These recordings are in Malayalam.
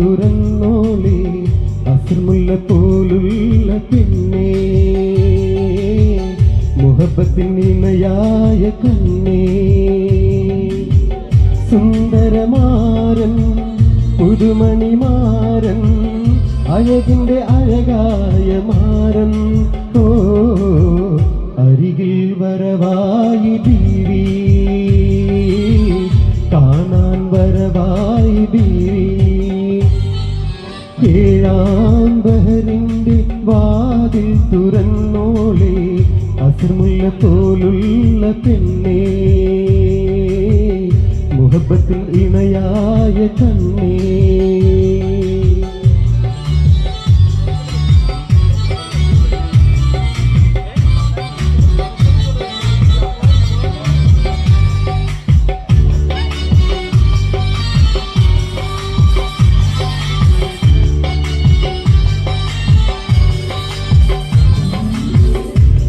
തുറന്നോളെ അസർമുല്ല പോലുള്ള പെണ്ണേ. മുഹബത്തിൻ ഇണയായ കണ്ണേ. സുന്ദരമാരൻ പുതുമണിമാരൻ അഴകിന്റെ അഴകായ മാരൻ. ഓ വാതിൽ തുറന്നോളെ അസർമുള്ള പോലുള്ള പെണ്ണേ. മുഹബത്തിൽ ഇണയായ കണ്ണേ.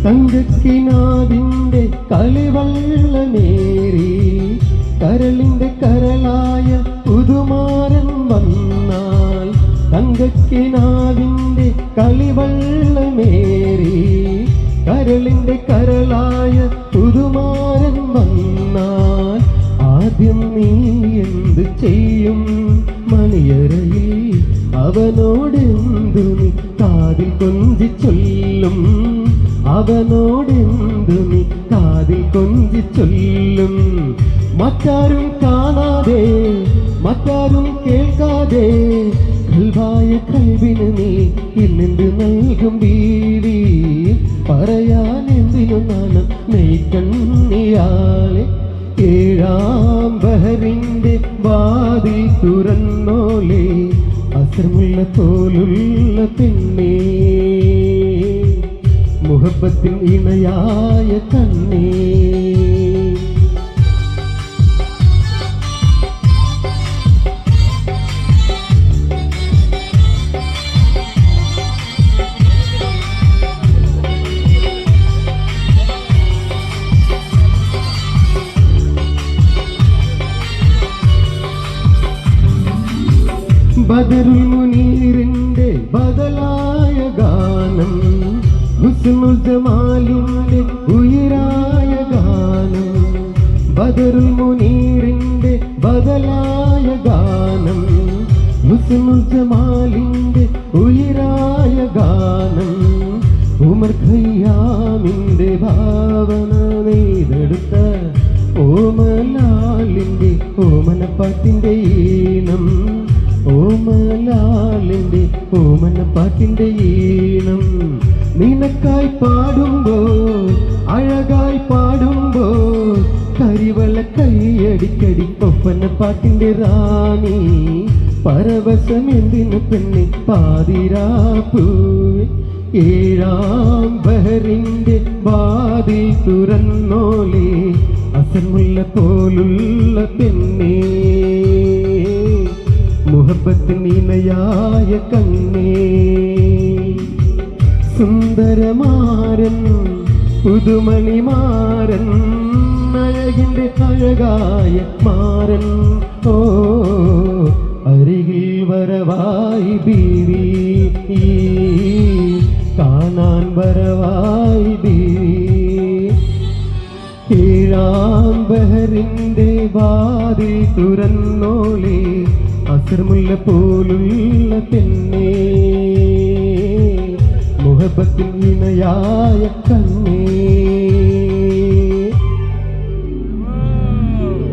തങ്കക്കിനാവിന്റെ കളിവള്ളമേറി കരളിന്റെ കരളായ പുതുമാരൻ വന്നാൽ തങ്കക്കിനാവിന്റെ കളിവള്ളമേറി കരളിന്റെ കരളായ പുതുമാരൻ വന്നാൽ ആദ്യം നീ എന്ത് ചെയ്യും? മണിയറയിൽ അവനോടെന്തു നീ കാതിൽ കൊഞ്ചി ചൊല്ലും? അവനോടെന്തു നീ കാതിൽ കൊഞ്ചി ചൊല്ലും? മറ്റാരും കാണാതെ മറ്റാരും കേൾക്കാതെ കൽവായ കൽവിന് നീ ഇന്നെന്ത് നൽകും വീടി പറയാൻ എന്തിനു നാണം നെയ്ക്കണ്ണിയാളെ ഏഴാം ബഹറിന്റെ വാതിൽ തുറന്നോലെ അസമുള്ള പോലുള്ള പെണ്ണേ മുഹബത്തിൽ ഇണയായ കണ്ണേ. ബദരുൽ മുനീറിന്റെ ബദലായ ഗാനം. ഹുസ്നുൽ ജമാലിന്റെ ഉയരായ ഗാനം. ബദറുൽ മുനീറിന്റെ ബദലായ ഗാനം. ഹുസ്നുൽ ജമാലിന്റെ ഉയരായ ഗാനം. ഉമർ ഖയ്യാമിന്റെ ഭാവന നെയ്തെടുത്ത ഓമലാലിന്റെ ഓമനപ്പാട്ടിന്റെ ഈണം. ഓമലാലിന്റെ ഓമനപ്പാട്ടിന്റെ ഈണം നിനക്കായി പാടുമ്പോ അഴകായി പാടുമ്പോ കരിവള കൈയടിക്കടി ഒപ്പനപ്പാട്ടിന്റെ റാണി. പരവശം എന്തിനു പെണ്ണെ പാതിരാപ്പൂ? ഏഴാം ബഹറിന്റെ ബാതി തുറന്നോലെ അസമുള്ള പോലുള്ള പെണ്ണേ. മുഹബത്തിൻ കണ്ണേ. സുന്ദരമാരൻ പുതുമണിമാരൻ അഴകിന്റെ അഴകായ മാരൻ. ഓ അരികിൽ വരവായി ബീവി കാണാൻ വരവായി ബീവി. ഏഴാം ബഹറിന്റെ വാതിൽ തുറന്നോളെ അസർമുല്ല പോലുള്ള പെണ്ണേ മുഹബത്തിൻ ഇണയായ കണ്ണേ